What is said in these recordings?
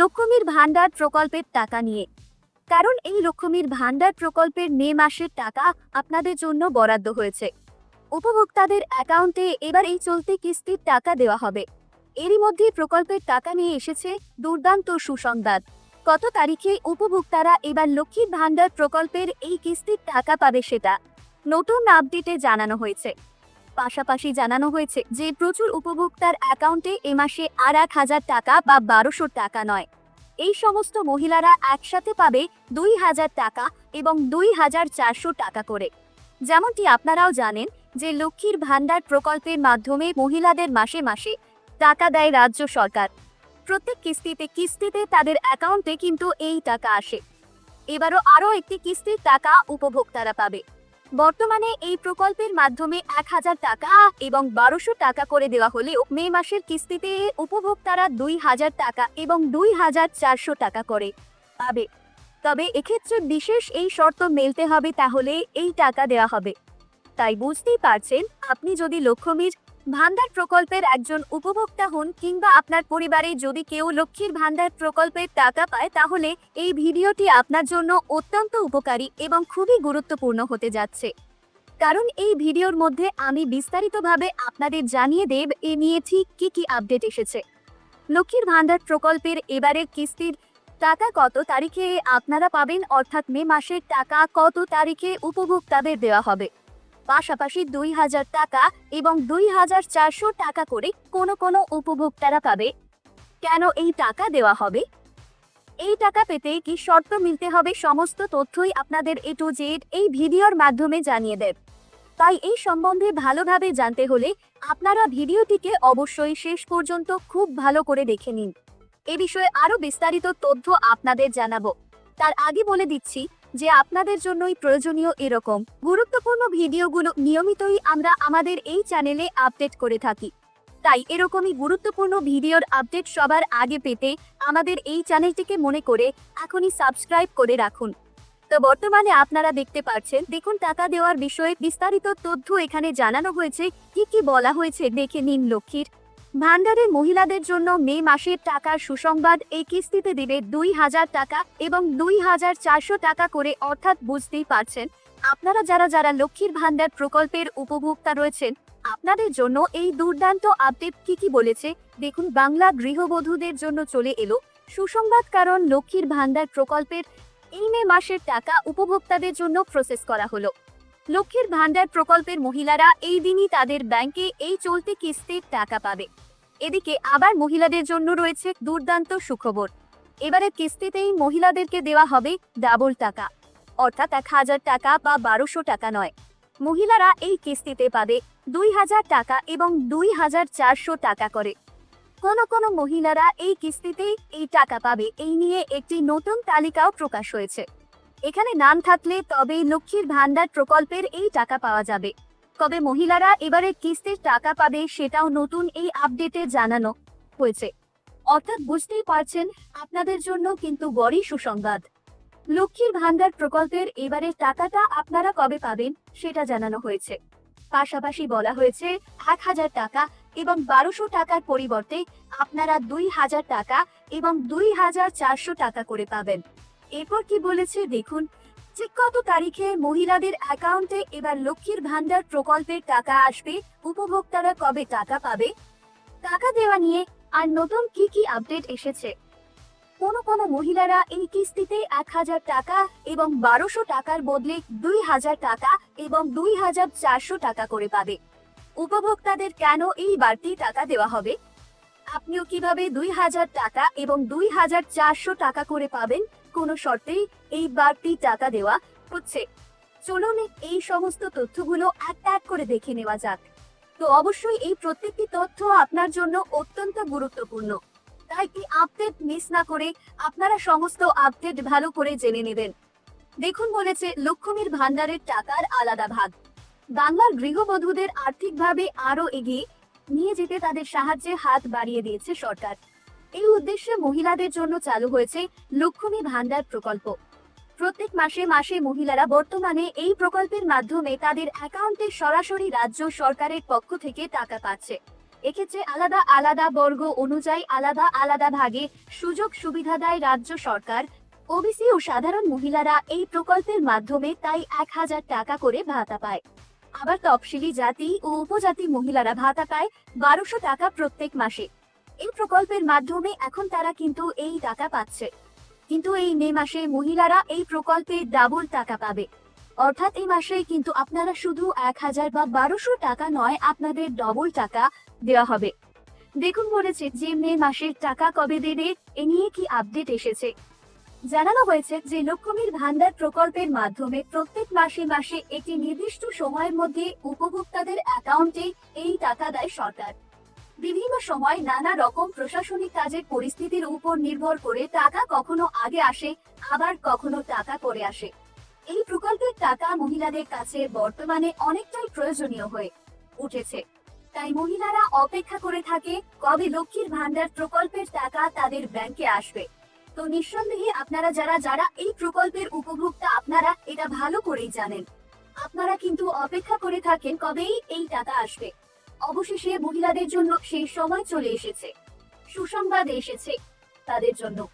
লক্ষ্মীর ভান্ডার প্রকল্পের টাকা নিয়ে। কারণ এই লক্ষ্মীর ভান্ডার প্রকল্পের মে মাসের টাকা আপনাদের জন্য বরাদ্দ হয়েছে। উপভোক্তাদের অ্যাকাউন্টে এবার এই চলতি কিস্তির টাকা দেওয়া হবে। এরই মধ্যে প্রকল্পের টাকা নিয়ে এসেছে দুর্দান্ত সুসংবাদ। কত তারিখে উপভোক্তারা এবার লক্ষ্মীর ভান্ডার প্রকল্পের এই কিস্তির টাকা পাবে সেটা। নতুন আপডেটে জানানো হয়েছে। পাশাপাশি জানানো হয়েছে যে প্রচুর উপভোক্তার অ্যাকাউন্টে এ মাসে আর এক হাজার টাকা বা বারোশো টাকা নয়। এই সমস্ত মহিলারা একসাথে পাবে দুই হাজার টাকা এবং দুই হাজার চারশো টাকা করে। যেমনটি আপনারাও জানেন যে লক্ষ্মীর ভান্ডার প্রকল্পের মাধ্যমে মহিলাদের মাসে মাসে টাকা দেয় রাজ্য সরকার। প্রত্যেক কিস্তিতে কিস্তিতে তাদের অ্যাকাউন্টে কিন্তু এই টাকা আসে। এবারও আরও একটি কিস্তির টাকা উপভোক্তারা পাবে। বর্তমানে এই প্রকল্পের মাধ্যমে এক হাজার টাকা এবং বারোশো টাকা করে দেওয়া হলেও মে মাসের কিস্তিতে উপভোক্তারা দুই হাজার টাকা এবং দুই হাজার চারশো টাকা করে পাবে। তবে এক্ষেত্রে বিশেষ এই শর্ত মেলতে হবে তাহলে এই টাকা দেওয়া হবে। তাই বুঝতেই পারছেন, আপনি যদি লক্ষ্মীর ভান্ডার প্রকল্পের একজন উপভোক্তা হন কিংবা আপনার পরিবারে যদি কেউ লক্ষ্মীর ভান্ডার প্রকল্পের টাকা পায়, তাহলে এই ভিডিওটি আপনার জন্য অত্যন্ত উপকারী এবং খুবই গুরুত্বপূর্ণ হতে যাচ্ছে। কারণ এই ভিডিওর মধ্যে আমি বিস্তারিতভাবে আপনাদের জানিয়ে দেব, এ নিয়ে ঠিক কি কি আপডেট এসেছে। লক্ষ্মীর ভান্ডার প্রকল্পের এবারের কিস্তির টাকা কত তারিখে আপনারা পাবেন? অর্থাৎ মে মাসের টাকা কত তারিখে উপভোক্তাদের দেওয়া হবে? পাশাপাশি দুই হাজার টাকা এবং দুই হাজার চারশো টাকা করে কোনো কোনো উপভোক্তারা পাবে। কেন এই টাকা দেওয়া হবে? এই টাকা পেতে কি শর্ত মিলতে হবে সমস্ত তথ্যই আপনাদের এ টু জেড এই ভিডিওর মাধ্যমে জানিয়ে দেব। তাই এই সম্বন্ধে ভালোভাবে জানতে হলে আপনারা ভিডিওটিকে অবশ্যই শেষ পর্যন্ত খুব ভালো করে দেখে নিন। এ বিষয়ে আরও বিস্তারিত তথ্য আপনাদের জানাব। তার আগে বলে দিচ্ছি যে আপনাদের জন্যই প্রয়োজনীয় এরকম গুরুত্বপূর্ণ ভিডিওগুলো নিয়মিতই আমরা আমাদের এই চ্যানেলে আপডেট করে থাকি। তাই এরকমই গুরুত্বপূর্ণ ভিডিওর আপডেট সবার আগে পেতে আমাদের এই চ্যানেলটিকে মনে করে এখনই সাবস্ক্রাইব করে রাখুন। তো বর্তমানে আপনারা দেখতে পাচ্ছেন, দেখুন টাকা দেওয়ার বিষয়ে বিস্তারিত তথ্য এখানে জানানো হয়েছে। কি কি বলা হয়েছে দেখে নিন লক্ষ্মীর। ভান্ডারের মহিলাদের জন্য মে মাসের টাকার সুসংবাদ এই কিস্তিতে দেবে দুই হাজার টাকা এবং দুই হাজার চারশো টাকা করে অর্থাৎ বুঝতেই পারছেন। আপনারা যারা যারা লক্ষ্মীর ভান্ডার প্রকল্পের উপভোক্তা রয়েছেন, আপনাদের জন্য এই দুর্দান্ত আপডেট কি কি বলেছে? দেখুন, বাংলা গৃহবধূদের জন্য চলে এলো সুসংবাদ কারণ লক্ষ্মীর ভান্ডার প্রকল্পের এই মে মাসের টাকা উপভোক্তাদের জন্য প্রসেস করা হলো। লক্ষ্মীর ভান্ডার প্রকল্পের মহিলারা এই দিনই তাদের ব্যাংকে এই চলতি কিস্তির টাকা পাবে। এদিকে আবার মহিলাদের জন্য রয়েছে দুর্দান্ত সুখবর। এবারে কিস্তিতেই মহিলাদেরকে দেওয়া হবে ডাবল টাকা, অর্থাৎ এক হাজার টাকা বা বারোশো টাকা নয়। মহিলারা এই কিস্তিতে পাবে দুই হাজার টাকা এবং দুই হাজার চারশো টাকা করে। কোন কোন মহিলারা এই কিস্তিতেই এই টাকা পাবে, এই নিয়ে একটি নতুন তালিকাও প্রকাশ হয়েছে। এখানে নাম থাকলে তবেই লক্ষ্মীর ভান্ডার প্রকল্পের এই টাকা পাওয়া যাবে। কবে মহিলারা এবারে কিস্তির টাকা পাবে সেটাও নতুন এই আপডেটে জানানো হয়েছে। অর্থাৎ বুঝতেই পারছেন, আপনাদের জন্য কিন্তু বড়ই সুসংবাদ। লক্ষ্মীর ভান্ডার প্রকল্পের এবারে টাকাটা আপনারা কবে পাবেন সেটা জানানো হয়েছে। পাশাপাশি বলা হয়েছে এক হাজার টাকা এবং বারোশো টাকার পরিবর্তে আপনারা দুই হাজার টাকা এবং দুই হাজার চারশো টাকা করে পাবেন। এরপর কি বলেছে দেখুন যে কত তারিখে মহিলাদের অ্যাকাউন্টে এবার লক্ষ্মীর ভান্ডার প্রকল্পের টাকা আসবে, উপভোক্তারা কবে টাকা পাবে? টাকা দেওয়া নিয়ে আর নতুন কি কি আপডেট এসেছে? কোনো কোনো মহিলারা এই কিস্তিতে এক হাজার টাকা এবং বারোশো টাকার বদলে দুই হাজার টাকা এবং দুই হাজার চারশো টাকা করে পাবে। উপভোক্তাদের কেন এই বাড়তি টাকা দেওয়া হবে? আপনিও কীভাবে দুই হাজার টাকা এবং দুই হাজার চারশো টাকা করে পাবেন? কোনো শর্তেই এই বাড়তি টাকা দেওয়া হচ্ছে। চলুন এই সমস্ত তথ্যগুলো এক এক করে দেখে নেওয়া যাক। তো অবশ্যই এই প্রত্যেকটি তথ্য আপনার জন্য অত্যন্ত গুরুত্বপূর্ণ। তাই এই আপডেট মিস না করে আপনারা সমস্ত আপডেট ভালো করে জেনে নেবেন। দেখুন বলেছে লক্ষ্মীর ভান্ডারের টাকার আলাদা ভাগ। বাংলার গৃহবধূদের আর্থিকভাবে আরও এগিয়ে নিয়ে যেতে তাদের সাহায্যে হাত বাড়িয়ে দিয়েছে সরকার। এই উদ্দেশ্যে মহিলাদের জন্য চালু হয়েছে লক্ষ্মী ভান্ডার প্রকল্প। প্রত্যেক মাসে মাসে মহিলারা বর্তমানে এই প্রকল্পের মাধ্যমে তাদের অ্যাকাউন্টে সরাসরি রাজ্য সরকারের পক্ষ থেকে টাকা পাচ্ছে। এক্ষেত্রে আলাদা আলাদা বর্গ অনুযায়ী আলাদা আলাদা ভাগে সুযোগ সুবিধা দেয় রাজ্য সরকার। ওবিসি ও সাধারণ মহিলারা এই প্রকল্পের মাধ্যমে তাই এক হাজার টাকা করে ভাতা পায়। আবার তফসিলি জাতি ও উপজাতি মহিলারা ভাতা পায় বারোশো টাকা প্রত্যেক মাসে। এই প্রকল্পের মাধ্যমে এখন তারা কিন্তু এই টাকা পাচ্ছে। কিন্তু এই মে মাসে মহিলারা এই প্রকল্পে ডাবল টাকা পাবে। অর্থাৎ এই মাসে কিন্তু আপনারা শুধু এক হাজার বা বারোশো টাকা নয়, আপনাদের ডবল টাকা দেওয়া হবে। দেখুন বলেছে যে মে মাসের টাকা কবে দেবে, এ নিয়ে কি আপডেট এসেছে। জানানো হয়েছে যে লক্ষ্মীর ভান্ডার প্রকল্পের মাধ্যমে প্রত্যেক মাসে মাসে একটি নির্দিষ্ট সময়ের মধ্যে উপভোক্তাদের অ্যাকাউন্টে এই টাকা দেয় সরকার। বিভিন্ন সময় নানা রকম প্রশাসনিক কাজের পরিস্থিতির উপর নির্ভর করে টাকা কখনো আগে আসে, আবার কখনো টাকা পরে আসে। এই প্রকল্পের টাকা মহিলাদের কাছে বর্তমানে অনেকটাই প্রয়োজনীয় হয়ে উঠেছে। তাই মহিলারা অপেক্ষা করে থাকে কবে লক্ষ্মীর ভান্ডার প্রকল্পের টাকা তাদের ব্যাংকে আসবে। তো নিঃসন্দেহে আপনারা যারা যারা এই প্রকল্পের উপভোক্তা, আপনারা এটা ভালো করেই জানেন। আপনারা কিন্তু অপেক্ষা করে থাকেন কবেই এই টাকা আসবে। অবশেষে মহিলাদের জন্য সেই সময় চলে এসেছে। সুসংবাদ এসেছে তাদের জন্য।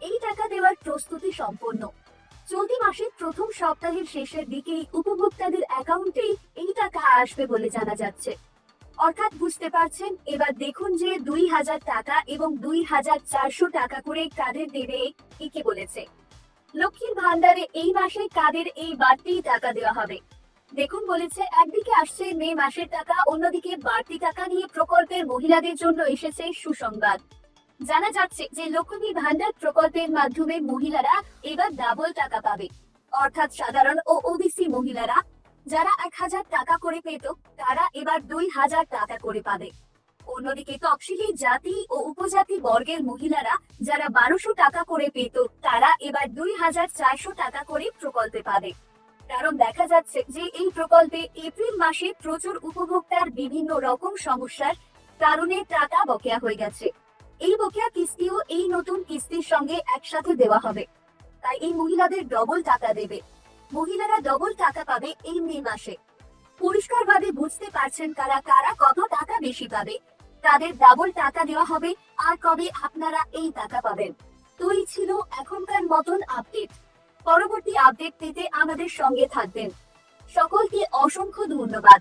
এই টাকা দেওয়ার প্রস্তুতি সম্পন্ন। চলতি মাসের প্রথম সপ্তাহের শেষের দিকেই উপভোক্তাদের অ্যাকাউন্টেই এই টাকা আসবে বলে জানা যাচ্ছে। অর্থাৎ বুঝতে পারছেন, এবার দেখুন যে দুই হাজার টাকা এবং দুই হাজার চারশো টাকা করে কাদের দেবে একে বলেছে। লক্ষ্মীর ভান্ডারে এই মাসে কাদের এই বাড়তি টাকা দেওয়া হবে? দেখুন বলেছে, একদিকে আসছে মে মাসের টাকা, অন্যদিকে বাড়তি টাকা নিয়ে প্রকল্পের মহিলাদের জন্য এসেছে সুসংবাদ। জানা যাচ্ছে যে লক্ষ্মী ভান্ডার প্রকল্পের মাধ্যমে মহিলারা এবার ডাবল টাকা পাবে। অর্থাৎ সাধারণ ও ওবিসি মহিলারা, যারা এক হাজার টাকা করে পেত, তারা এবার দুই হাজার টাকা করে পাবে। অন্যদিকে তফসিলি জাতি ও উপজাতি বর্গের মহিলারা, যারা বারোশো টাকা করে পেত, তারা এবার দুই হাজার চারশো টাকা করে প্রকল্পে পাবে। কারণ দেখা যাচ্ছে যে এই প্রকল্পে এপ্রিল মাসে প্রচুর উপভোক্তার বিভিন্ন রকম সমস্যার কারণে টাকা বকেয়া হয়ে গেছে। এই বকেয়া কিস্তিও এই নতুন কিস্তির সঙ্গে একসাথে দেওয়া হবে। তাই এই মহিলাদের ডবল টাকা দেবে। মহিলারা ডবল টাকা পাবে এই মে মাসে। পরিষ্কারভাবে বুঝতে পারছেন কারা কারা কত টাকা বেশি পাবে। তাদের ডাবল টাকা দেওয়া হবে। আর কবে আপনারা এই টাকা পাবেন। তো এই ছিল এখনকার মতন আপডেট পরবর্তী আপডেট পেতে আমাদের সঙ্গে থাকবেন। সকলকে অসংখ্য ধন্যবাদ।